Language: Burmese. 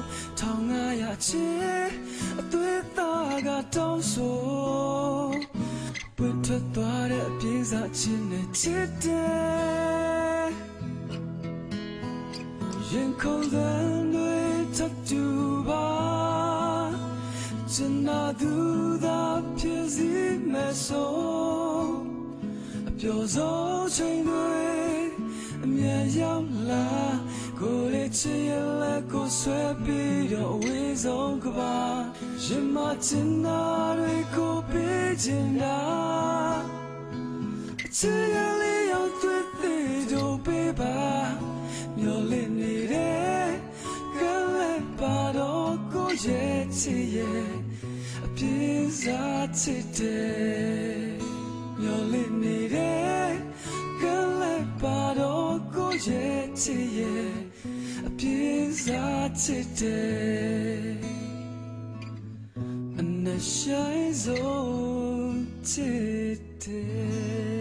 စ်တရားရဲ့သဘောနှဆိုင်ဆုံးအတိတ်နဲ့သူတီအောင်ပြောပြရစေနှလုံးသားကစကားအချစ်ခေါ်အားနှသမျှတွေဖြစ်ကိုဘဝရဲ့အမောတသက်တာဖြစ်ဖို့ထောင်ငါရချစ်အသွေးသားကတောင်းဆိုပွင့်ထွက်သွားတဲ့အပြင်းစားခြင်းနဲ့ချစ်တယ်ရင်ခုန်သံတွေထပ်တူပါကျန်နာသူသာဖြစ်စီမဲ့ဆိုအပျော်ဆုံးချိန်တွေအမြဲရောက်လာကိုယ်လေး ချစ်ရလဲကိုယ်ဆွဲပြီးတော့အဝေးဆုံးကပါရင်မချင်တာတွေကိုပေးချင်တာအချစ်ရလေးရောက်တွေ့သေးတော့ပေးပါမျောလင့်နေတဲ့ကလေးပါတော့ကိုရဲ့ချစ်ရဲ့အပြင်းစားချစ်တဲ့ ရဲ့ချစ်ရဲ့အပြင်းစားချစ်တဲ့အနရှိုင်းဆုံးချစ်တဲ့